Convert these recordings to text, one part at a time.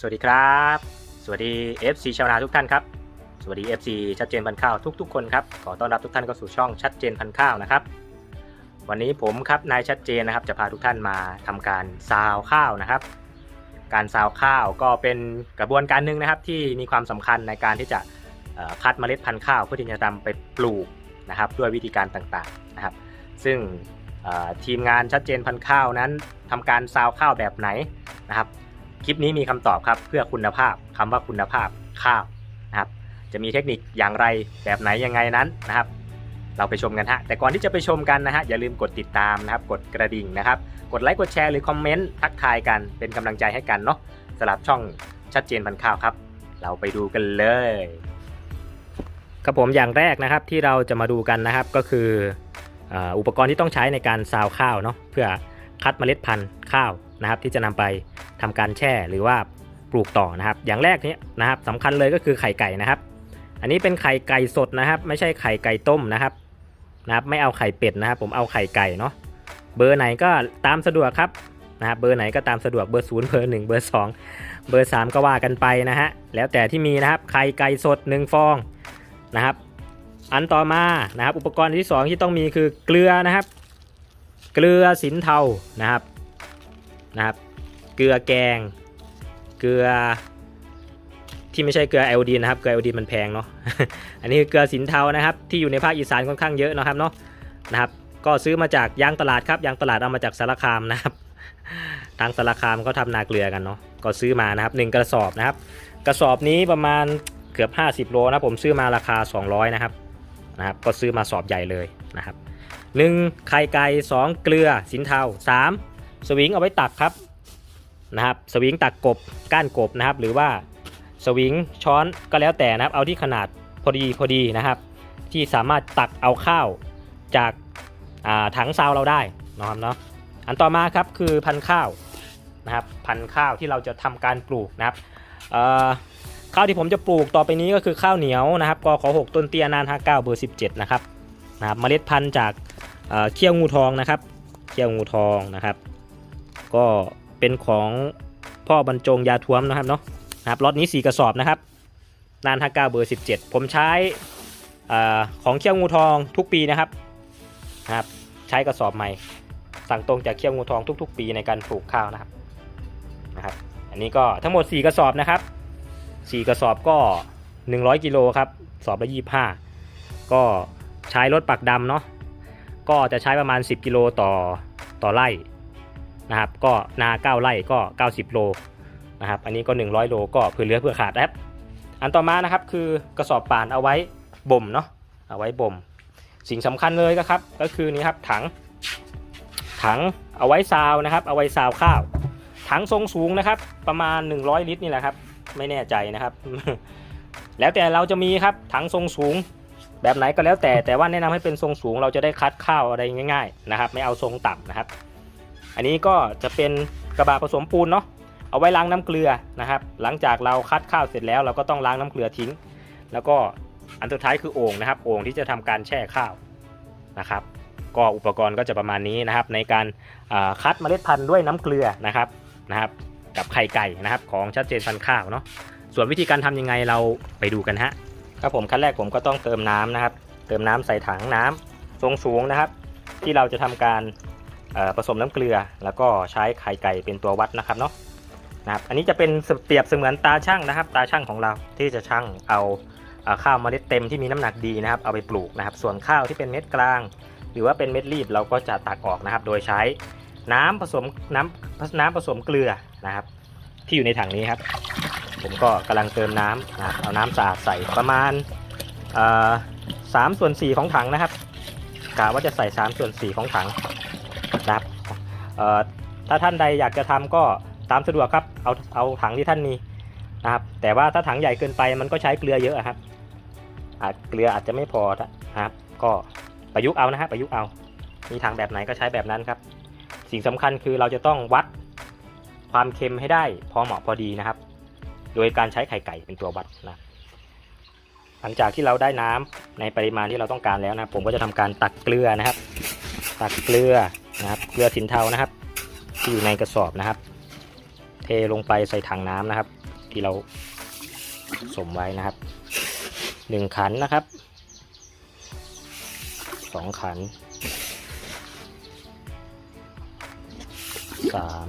สวัสดีครับ สวัสดี FC ชาวนาทุกท่านครับ สวัสดี FC ชัดเจนพันข้าวทุกๆคนครับ ขอต้อนรับทุกท่านเข้าสู่ช่องชัดเจนพันข้าวนะครับ วันนี้ผมครับนายชัดเจนนะครับ จะพาทุกท่านมาทำการซาวข้าวนะครับ การซาวข้าวก็เป็นกระบวนการหนึ่งนะครับ ที่มีความสำคัญในการที่จะคัดเมล็ดพันธุ์ข้าวเพื่อที่จะนำไปปลูกนะครับ ด้วยวิธีการต่างๆนะครับ ซึ่งทีมงานชัดเจนพันธุ์ข้าวนั้นทำการซาวข้าวแบบไหนนะครับ คลิปนี้มีคำตอบครับเพื่อคุณภาพคำว่าคุณภาพข้าวนะครับจะมีเทคนิคอย่างไรแบบไหนยังไงนั้นนะครับ เราไปชมกันฮะแต่ก่อนที่จะไปชมกันนะฮะอย่าลืมกดติดตามนะครับ กดกระดิ่งนะครับ กดไลค์กดแชร์หรือคอมเมนต์ทักทายกันเป็นกำลังใจให้กันเนาะสำหรับช่องชัดเจนพันข้าวครับ เราไปดูกันเลยครับผมอย่างแรกนะครับที่เราจะมาดูกันนะครับก็คืออุปกรณ์ที่ต้องใช้ในการซาวข้าวเนาะเพื่อคัดเมล็ดพันธุ์ข้าว นะครับที่จะนำไปทำการแช่หรือว่าปลูกต่อนะครับ อย่างแรกนี้นะครับสำคัญเลยก็คือไข่ไก่นะครับ อันนี้เป็นไข่ไก่สดนะครับ ไม่ใช่ไข่ไก่ต้มนะครับนะครับ ไม่เอาไข่เป็ดนะครับ ผมเอาไข่ไก่เนาะเบอร์ไหนก็ตามสะดวกครับนะครับเบอร์ไหนก็ตามสะดวกเบอร์ศูนย์เบอร์หนึ่งเบอร์สองเบอร์สามก็ว่ากันไปนะฮะแล้วแต่ที่มีนะครับไข่ไก่สดหนึ่งฟองนะครับ อันต่อมานะครับ อุปกรณ์ที่สองที่ต้องมีคือเกลือนะครับ เกลือสินเทานะครับ นะครับ เกลือแกง เกลือที่ไม่ใช่เกลือไอโอดีนนะครับ เกลือไอโอดีนมันแพงเนาะ อันนี้คือเกลือสินเทานะครับ ที่อยู่ในภาคอีสานค่อนข้างเยอะนะครับเนาะ นะครับ ก็ซื้อมาจากยางตลาดครับยางตลาดเอามาจากสารคามนะครับ ทางสารคามก็ทำนาเกลือกันเนาะ ก็ซื้อมานะครับหนึ่งกระสอบนะครับ กระสอบนี้ประมาณเกือบ 50 โลนะผมซื้อมาราคา 200 นะครับ นะครับ ก็ซื้อมาสอบใหญ่เลยนะครับหนึ่งไข่ไก่สองเกลือสินเทาสาม สวิงเอาไว้ตักครับนะครับ สวิงตักกบก้านกบนะครับ หรือว่าสวิงช้อนก็แล้วแต่นะครับ เอาที่ขนาดพอดีพอดีนะครับ ที่สามารถตักเอาข้าวจากาถังซาวเราได้นะครับเนาะอันต่อมาครับคือพันธุ์ข้าวนะครับพันธุ์ข้าวที่เราจะทำการปลูกนะครับข้าวที่ผมจะปลูกต่อไปนี้ก็คือข้าวเหนียวนะครับกขอ6ต้นเตี้ยนาน59เบอร์17นะครับนะครับเมล็ดพันธุ์จากเอ่อเขี้ยวงูทองนะครับเขี้ยวงูทองนะครับ ก็เป็นของพ่อบรรจงยาท้วมนะครับเนาะนะครับล็อตนี้ 4 กระสอบนะครับ นาน59เบอร์ 17 ผมใช้อของเขี้ยวงูทองทุกปีนะครับนะครับ ใช้กระสอบใหม่ สั่งตรงจากเขี้ยวงูทองทุก ๆ ปีในการปลูกข้าวนะครับนะครับ อันนี้ก็ทั้งหมด 4 กระสอบนะครับ 4 กระสอบก็ 100 กิโลครับสอบละ25 ก็ใช้รถปักดำเนาะก็จะใช้ประมาณ 10 กิโลต่อต่อไร่ นะครับก็นา9ไร่ก็ 90 โลนะครับอันนี้ก็ 100 โลก็เพื่อเหลือเพื่อขาดนะครับอันต่อมานะครับคือกระสอบป่านเอาไว้บ่มเนาะเอาไว้บ่ม สิ่งสำคัญเลยก็ครับก็คือนี่ครับถังถังเอาไว้ซาวนะครับ เอาไว้ซาวข้าว ถังทรงสูงนะครับประมาณ 100 ลิตรนี่แหละครับไม่แน่ใจนะครับ แล้วแต่เราจะมีครับถังทรงสูงแบบไหนก็แล้วแต่แต่ว่าแนะนำให้เป็นทรงสูงเราจะได้คัดข้าวอะไรง่ายๆนะครับ ไม่เอาทรงต่ำนะครับ อันนี้ก็จะเป็นกระบะผสมปูนเนาะเอาไว้ล้างน้ำเกลือนะครับ หลังจากเราคัดข้าวเสร็จแล้วเราก็ต้องล้างน้ำเกลือทิ้ง แล้วก็อันสุดท้ายคือโอ่งนะครับ โอ่งที่จะทำการแช่ข้าวนะครับ ก็อุปกรณ์ก็จะประมาณนี้นะครับ ในการคัดเมล็ดพันธุ์ด้วยน้ำเกลือนะครับนะครับ กับไข่ไก่นะครับ ของชัดเจนพันธุ์ข้าวเนาะส่วนวิธีการทำยังไงเราไปดูกันฮะครับผมขั้นแรกผมก็ต้องเติมน้ำนะครับ เติมน้ำใส่ถังน้ำทรงสูงนะครับ ที่เราจะทำการ ผสมน้ำเกลือ แล้วก็ใช้ไข่ไก่เป็นตัววัดนะครับเนาะนะครับอันนี้จะเป็นเปรียบเสมือนตาช่างนะครับ ตาช่างของเราที่จะช่างเอาข้าวเมล็ดเต็มที่มีน้ำหนักดีนะครับ เอาไปปลูกนะครับ ส่วนข้าวที่เป็นเม็ดกลาง หรือว่าเป็นเม็ดรีบเราก็จะตักออกนะครับ โดยใช้น้ำผสมน้ำน้ำผสมเกลือนะครับ ที่อยู่ในถังนี้ครับ ผมก็กำลังเติมน้ำนะครับเอาน้ำสะอาดใส่ประมาณสามส่วนสี่ของถังนะครับกะว่าจะใส่สามส่วนสี่ของถัง นะครับเอ่อถ้าท่านใดอยากจะทำก็ตามสะดวกครับเอาเอาถังที่ท่านมีนะครับ แต่ว่าถ้าถังใหญ่เกินไปมันก็ใช้เกลือเยอะครับอาจเกลืออาจจะไม่พอนะครับ ก็ประยุกต์เอานะฮะประยุกต์เอา มีถังแบบไหนก็ใช้แบบนั้นครับ สิ่งสำคัญคือเราจะต้องวัดความเค็มให้ได้พอเหมาะพอดีนะครับ โดยการใช้ไข่ไก่เป็นตัววัดนะหลังจากที่เราได้น้ำในปริมาณที่เราต้องการแล้วนะผมก็จะทำการตักเกลือนะครับ ตักเกลือ นะครับเกลือสินเทานะครับ ที่อยู่ในกระสอบนะครับ เทลงไปใส่ถังน้ำนะครับ ที่เราสมไว้นะครับหนึ่งขันนะครับสองขันสาม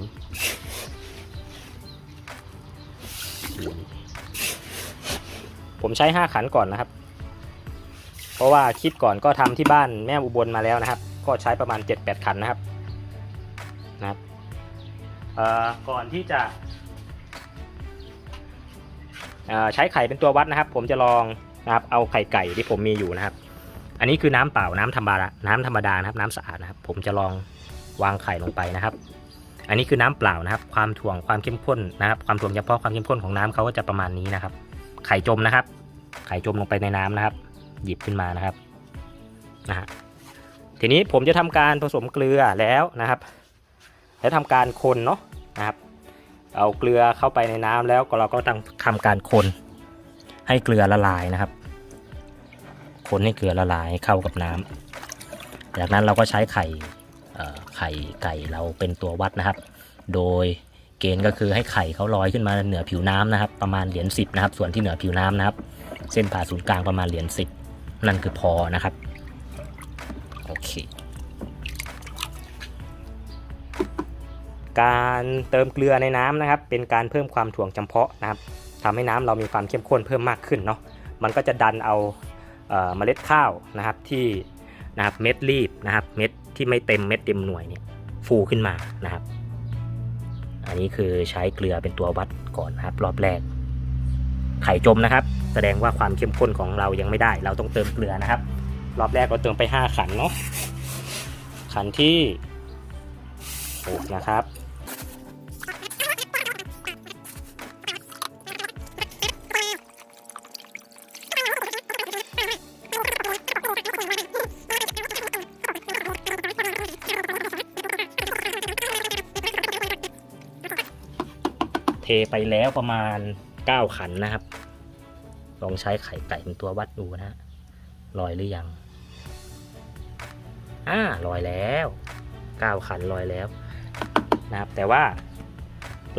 ผมใช้ห้าขันก่อนนะครับ เพราะว่าคลิปก่อนก็ทำที่บ้านแม่อุบลมาแล้วนะครับ ก็ใช้ประมาณ 7-8ขันนะครับนะครับก่อนที่จะใช้ไข่เป็นตัววัดนะครับ ผมจะลองนะครับเอาไข่ไก่ที่ผมมีอยู่นะครับ อันนี้คือน้ำเปล่าน้ำธรรมดาน้ำธรรมดานะครับ น้ำสะอาดนะครับ ผมจะลองวางไข่ลงไปนะครับ อันนี้คือน้ำเปล่านะครับ ความถ่วงความเข้มข้นนะครับ ความถ่วงเฉพาะความเข้มข้นของน้ำเขาก็จะประมาณนี้นะครับ ไข่จมนะครับ ไข่จมลงไปในน้ำนะครับ หยิบขึ้นมานะครับนะฮะ ทีนี้ผมจะทำการผสมเกลือแล้วนะครับ แล้วทำการคนเนาะนะครับ เอาเกลือเข้าไปในน้ำแล้วก็เราก็ต้องทำการคนให้เกลือละลายนะครับ คนให้เกลือละลายเข้ากับน้ำจากนั้นเราก็ใช้ไข่ไข่ไก่เราเป็นตัววัดนะครับ โดยเกณฑ์ก็คือให้ไข่เขาลอยขึ้นมาเหนือผิวน้ำนะครับ ประมาณเหรียญสิบนะครับ ส่วนที่เหนือผิวน้ำนะครับ เส้นผ่าศูนย์กลางประมาณเหรียญสิบนั่นคือพอนะครับ เค การเติมเกลือในน้ำนะครับ เป็นการเพิ่มความถ่วงจำเพาะนะครับทำให้น้ำเรามีความเข้มข้นเพิ่มมากขึ้นเนาะมันก็จะดันเอาเอ่อเมล็ดข้าวนะครับที่นะครับเม็ดรีบนะครับเม็ดที่ไม่เต็มเม็ดเต็มหน่วยเนี่ยฟูขึ้นมานะครับ อันนี้คือใช้เกลือเป็นตัววัดก่อนนะครับ รอบแรก ไข่จมนะครับ แสดงว่าความเข้มข้นของเรายังไม่ได้ เราต้องเติมเกลือนะครับ รอบแรกเราเติมไป 5 ขันเนาะขันที่6นะครับเทไปแล้วประมาณ 9 ขันนะครับ ลองใช้ไข่ไก่เป็นตัววัดดูนะฮะลอยหรือยัง อ่าลอยแล้ว9ขันลอยแล้วนะครับ แต่ว่า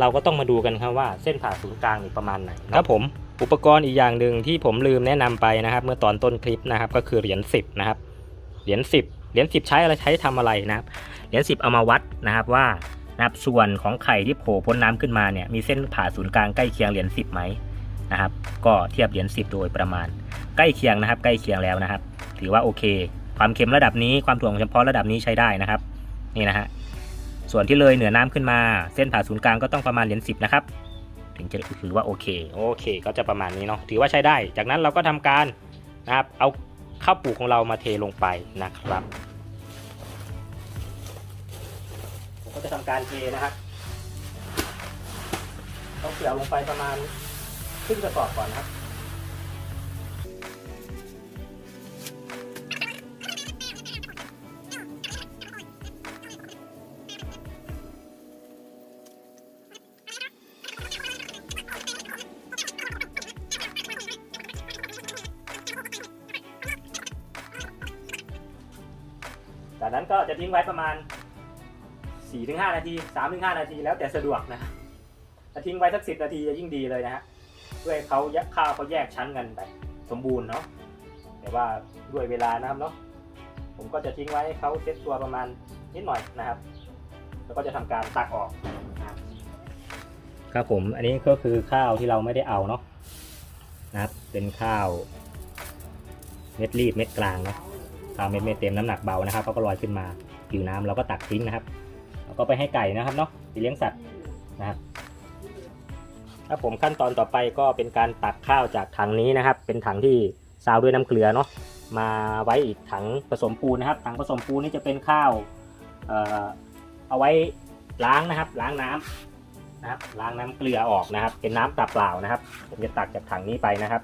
เราก็ต้องมาดูกันครับว่าเส้นผ่าศูนย์กลางนี่ประมาณไหนครับผมอุปกรณ์อีกอย่างหนึ่งที่ผมลืมแนะนำไปนะครับ เมื่อตอนต้นคลิปนะครับ ก็คือเหรียญ10นะครับเหรียญ10เหรียญ10ใช้อะไรใช้ทำอะไรนะครับเหรียญ10เอามาวัดนะครับว่านะครับส่วนของไข่ที่โผล่พ้นน้ำขึ้นมาเนี่ยมีเส้นผ่าศูนย์กลางใกล้เคียงเหรียญ10ไหมนะครับ ก็เทียบเหรียญ10โดยประมาณ ใกล้เคียงนะครับ ใกล้เคียงแล้วนะครับ ถือว่าโอเค ความเค็มระดับนี้ความถ่วงเฉพาะระดับนี้ใช้ได้นะครับ นี่นะฮะส่วนที่เลยเหนือน้ำขึ้นมา เส้นผ่าศูนย์กลางก็ต้องประมาณเหรียญ10นะครับถึงจะถือว่าโอเคโอเค ก็จะประมาณนี้เนาะถือว่าใช้ได้ จากนั้นเราก็ทำการนะครับเอาข้าวปลูกของเรามาเทลงไปนะครับผมก็จะทำการเทนะครับต้องเกี่ยวลงไปประมาณครึ่งกระสอบก่อนนะครับ จากนั้นก็จะทิ้งไว้ประมาณ 4-5 นาที 3-5 นาทีแล้วแต่สะดวกนะถ้าทิ้งไว้สัก 10 นาทีจะยิ่งดีเลยนะฮะเพื่อให้เขาข้าวเขาแยกชั้นกันแบบสมบูรณ์เนาะแต่ว่าด้วยเวลานะครับเนาะผมก็จะทิ้งไว้ให้เขาเซ็ตตัวประมาณนิดหน่อยนะครับ แล้วก็จะทำการตักออกครับครับผมอันนี้ก็คือข้าวที่เราไม่ได้เอาเนาะนะครับเป็นข้าว เม็ดรีบเม็ดกลางเนาะ ตามเม็ดไม่เต็มน้ำหนักเบานะครับเขาก็ลอยขึ้นมาผิวน้ำเราก็ตักทิ้งนะครับแล้วก็ไปให้ไก่นะครับเนาะไปเลี้ยงสัตว์นะครับถ้าผมขั้นตอนต่อไปก็เป็นการตักข้าวจากถังนี้นะครับ เป็นถังที่ซาวด้วยน้ำเกลือเนาะมาไว้อีกถังผสมปูนนะครับ ถังผสมปูนนี่จะเป็นข้าวเอ่อเอาไว้ล้างนะครับ ล้างน้ำนะครับล้างน้ำเกลือออกนะครับ เป็นน้ำเปล่านะครับผมจะตักจากถังนี้ไปนะครับ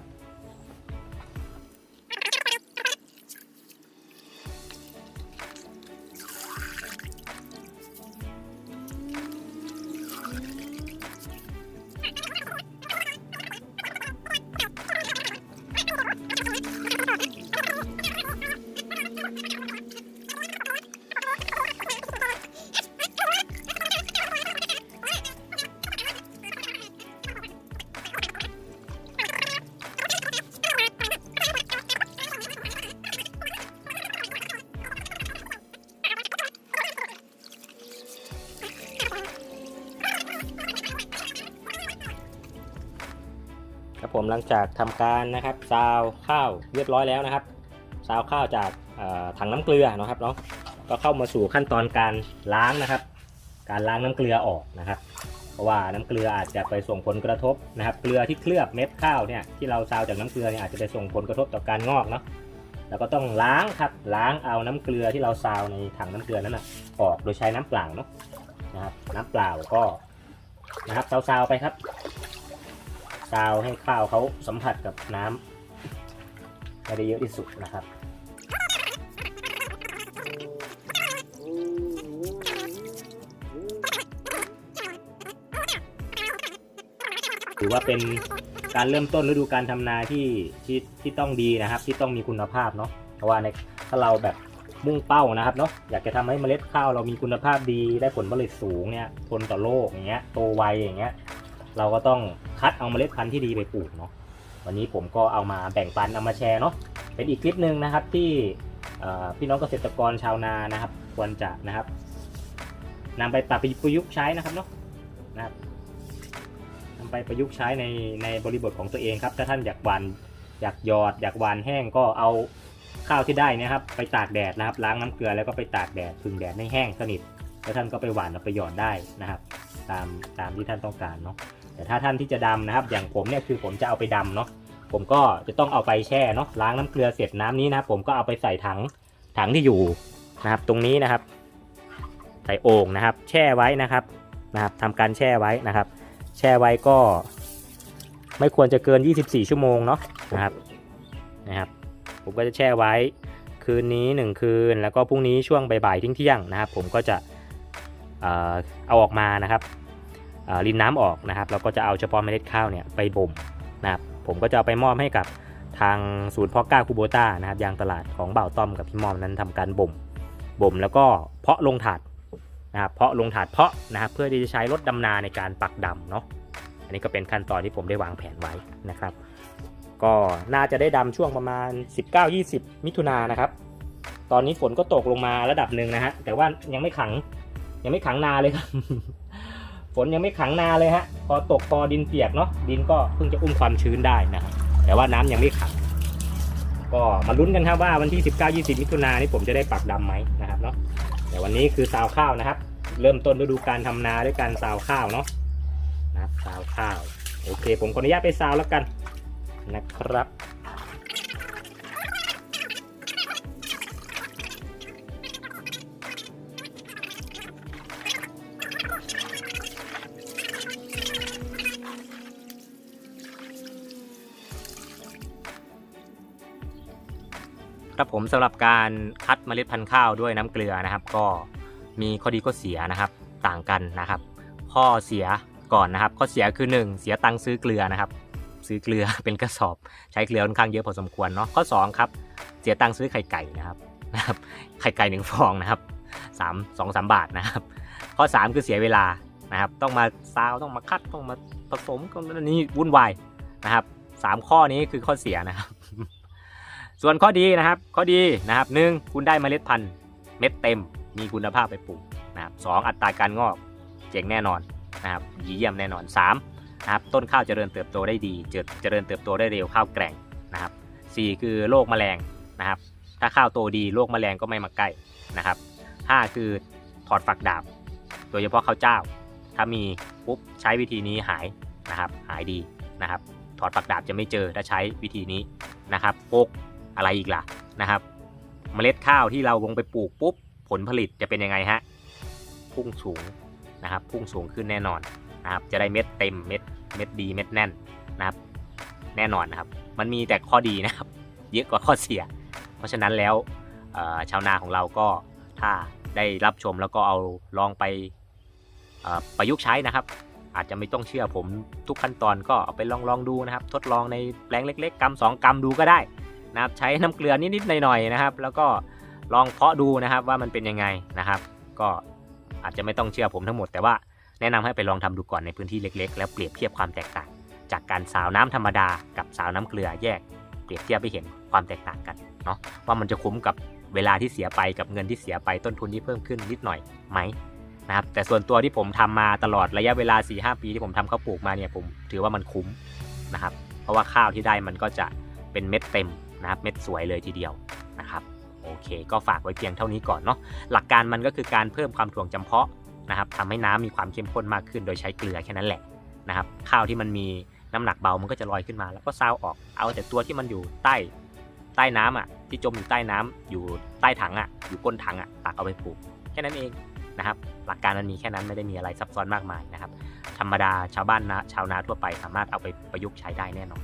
ผมหลังจากทำการนะครับซาวข้าวเรียบร้อยแล้วนะครับซาวข้าวจากถังน้ำเกลือนะครับเนาะก็เข้ามาสู่ขั้นตอนการล้างนะครับ การล้างน้ำเกลือออกนะครับ เพราะว่าน้ำเกลืออาจจะไปส่งผลกระทบนะครับ เกลือที่เคลือบเม็ดข้าวเนี่ยที่เราซาวจากน้ำเกลือเนี่ยอาจจะไปส่งผลกระทบต่อการงอกเนาะแล้วก็ต้องล้างครับล้างเอาน้ำเกลือที่เราซาวในถังน้ำเกลือนั้นนะออกโดยใช้น้ำเปล่าเนาะนะครับ น้ำเปล่าก็นะครับซาวๆไปครับ ซาวให้ข้าวเขาสัมผัสกับน้ำให้ได้เยอะที่สุดนะครับถือว่าเป็นการเริ่มต้นฤดูการทำนาที่ที่ที่ต้องดีนะครับ ที่ต้องมีคุณภาพเนาะเพราะว่าในถ้าเราแบบมุ่งเป้านะครับเนาะอยากจะทำให้เมล็ดข้าวเรามีคุณภาพดีได้ผลผลิตสูงเนี่ยทนต่อโรคอย่างเงี้ยโตไวอย่างเงี้ย เราก็ต้องคัดเอาเมล็ดพันธุ์ที่ดีไปปลูกเนาะวันนี้ผมก็เอามาแบ่งปันเอามาแชร์เนาะเป็นอีกคลิปหนึ่งนะครับที่พี่น้องเกษตรกรชาวนานะครับ ควรจะนะครับนำไปปรับประยุกต์ใช้นะครับเนาะนะครับนำไปประยุกต์ใช้ในในบริบทของตัวเองครับ ถ้าท่านอยากหวานอยากหยอด อยากหวานแห้งก็เอาข้าวที่ได้นะครับ ไปตากแดดนะครับ ล้างน้ำเกลือแล้วก็ไปตากแดดพึ่งแดดให้แห้งสนิทแล้วท่านก็ไปหวานเอาไปหยอดได้นะครับ ตามตามที่ท่านต้องการเนาะ แต่ถ้าท่านที่จะดำนะครับ อย่างผมเนี่ยคือผมจะเอาไปดำเนาะผมก็จะต้องเอาไปแช่เนาะล้างน้ำเกลือเสร็จน้ำนี้นะครับผมก็เอาไปใส่ถังถังที่อยู่นะครับ ตรงนี้นะครับ ใส่โอ่งนะครับ แช่ไว้นะครับนะครับทำการแช่ไว้นะครับ แช่ไว้ก็ ไม่ควรจะเกิน 24 ชั่วโมงเนาะนะครับนะครับ ผมก็จะแช่ไว้คืนนี้ 1 คืน แล้วก็พรุ่งนี้ช่วงบ่ายๆเที่ยงๆนะครับ ผมก็จะเอออาออกมานะครับ รินน้ำออกนะครับ เราก็จะเอาเฉพาะเมล็ดข้าวเนี่ยไปบ่มนะครับ ผมก็จะเอาไปมอบให้กับทางศูนย์เพาะกล้าคูโบต้านะครับยางตลาดของเบ่าวต้อมกับพี่มอมนั้นทำการบ่มบ่มแล้วก็เพาะลงถาดนะครับเพาะลงถาดเพาะนะครับเพื่อที่จะใช้รถดำนาในการปักดำเนาะอันนี้ก็เป็นขั้นตอนที่ผมได้วางแผนไว้นะครับ ก็น่าจะได้ดำช่วงประมาณ 19-20 มิถุนายนนะครับ ตอนนี้ฝนก็ตกลงมาระดับหนึ่งนะฮะแต่ว่ายังไม่ขังยังไม่ขังนาเลยครับ นยังไม่ขังนาเลยฮะ พอตกพอดินเปียกเนาะดินก็เพิ่งจะอุ้มความชื้นได้นะครับ แต่ว่าน้ำยังไม่ขัง ก็มาลุ้นกันครับว่าวันที่ 19-20 มิถุนายนนี่ผมจะได้ปักดำไหมนะครับเนาะแต่วันนี้คือซาวข้าวนะครับ เริ่มต้นฤดูการทำนาด้วยการซาวข้าวเนาะนะครับซาวข้าว โอเค ผมขออนุญาตไปซาวแล้วกันนะครับ ครับผมสำหรับการคัดเมล็ดพันธุ์ข้าวด้วยน้ำเกลือนะครับ ก็มีข้อดีข้อเสียนะครับต่างกันนะครับ ข้อเสียก่อนนะครับ ข้อเสียคือ 1 เสียตังค์ซื้อเกลือนะครับ ซื้อเกลือเป็นกระสอบใช้เกลือค่อนข้างเยอะพอสมควรเนาะข้อ2ครับเสียตังค์ซื้อไข่ไก่นะครับนะครับไข่ไก่หนึ่งฟองนะครับสามสองสามบาทนะครับ ข้อ 3 คือเสียเวลานะครับ ต้องมาซาวต้องมาคัดต้องมาผสมกันอันนี้วุ่นวายนะครับสามข้อนี้คือข้อเสียนะครับ ส่วนข้อดีนะครับ ข้อดีนะครับหนึ่งคุณได้เมล็ดพันธุ์เม็ดเต็ม มีคุณภาพไปปลูกนะครับสองอัตราการงอกเจ๋งแน่นอนนะครับเยี่ยมแน่นอนสามนะครับต้นข้าวเจริญเติบโตได้ดีเจริญเติบโตได้เร็วข้าวแกร่งนะครับสี่คือโรคแมลงนะครับ ถ้าข้าวโตดีโรคแมลงก็ไม่มาใกล้นะครับห้าคือถอดฝักดาบ โดยเฉพาะข้าวเจ้า ถ้ามีปุ๊บใช้วิธีนี้หายนะครับ หายดีนะครับ ถอดฝักดาบจะไม่เจอถ้าใช้วิธีนี้นะครับหก อะไรอีกล่ะนะครับ เมล็ดข้าวที่เราลงไปปลูกปุ๊บผลผลิตจะเป็นยังไงฮะพุ่งสูงนะครับ พุ่งสูงขึ้นแน่นอนนะครับ จะได้เม็ดเต็มเม็ดเม็ดดีเม็ดแน่นนะครับ แน่นอนนะครับ มันมีแต่ข้อดีนะครับ เยอะกว่าข้อเสีย เพราะฉะนั้นแล้วชาวนาของเราก็ถ้าได้รับชมแล้วก็เอาลองไปประยุกต์ใช้นะครับ อาจจะไม่ต้องเชื่อผมทุกขั้นตอนก็เอาไปลองลองดูนะครับ ทดลองในแปลงเล็ก ๆกำสองกำดูก็ได้ นะครับใช้น้ำเกลือนิดๆหน่อยๆนะครับ แล้วก็ลองเพาะดูนะครับว่ามันเป็นยังไงนะครับ ก็อาจจะไม่ต้องเชื่อผมทั้งหมด แต่ว่าแนะนำให้ไปลองทำดูก่อนในพื้นที่เล็ก ๆ แล้วเปรียบเทียบความแตกต่าง จากการสาวน้ำธรรมดากับสาวน้ำเกลือแยก เปรียบเทียบไปเห็นความแตกต่างกันเนาะว่ามันจะคุ้มกับเวลาที่เสียไปกับเงินที่เสียไปต้นทุนที่เพิ่มขึ้นนิดหน่อยไหมนะครับแต่ส่วนตัวที่ผมทำมาตลอดระยะเวลา 4-5 ปีที่ผมทำข้าวปลูกมาเนี่ยผมถือว่ามันคุ้มนะครับเพราะว่าข้าวที่ได้มันก็จะเป็นเม็ดเต็ม นะครับเม็ดสวยเลยทีเดียวนะครับโอเค ก็ฝากไว้เพียงเท่านี้ก่อนเนาะหลักการมันก็คือการเพิ่มความถ่วงจำเพาะนะครับทำให้น้ำมีความเข้มข้นมากขึ้นโดยใช้เกลือแค่นั้นแหละนะครับข้าวที่มันมีน้ำหนักเบามันก็จะลอยขึ้นมา แล้วก็ซาวออกเอาแต่ตัวที่มันอยู่ใต้ใต้น้ำอะที่จมอยู่ใต้น้ำอยู่ใต้ถังอะอยู่ก้นถังอะตักเอาไปปลูกแค่นั้นเองนะครับหลักการมันมีแค่นั้นไม่ได้มีอะไรซับซ้อนมากมายนะครับธรรมดาชาวบ้านนะชาวนาทั่วไปสามารถเอาไปประยุกต์ใช้ได้แน่นอน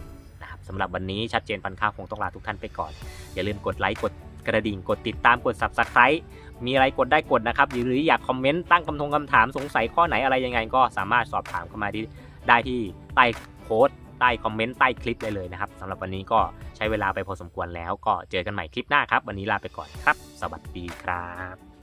สำหรับวันนี้ชัดเจนพันข้าวคงต้องลาทุกท่านไปก่อน อย่าลืมกดไลค์กดกระดิ่งกดติดตามกด subscribe มีอะไรกดได้กดนะครับ หรืออยากคอมเมนต์ตั้งคำทงคำถามสงสัยข้อไหนอะไรยังไง ก็สามารถสอบถามเข้ามาที่ได้ที่ใต้โพสต์ใต้คอมเมนต์ใต้คลิปได้เลยนะครับสำหรับวันนี้ก็ใช้เวลาไปพอสมควรแล้ว ก็เจอกันใหม่คลิปหน้าครับ วันนี้ลาไปก่อนครับ สวัสดีครับ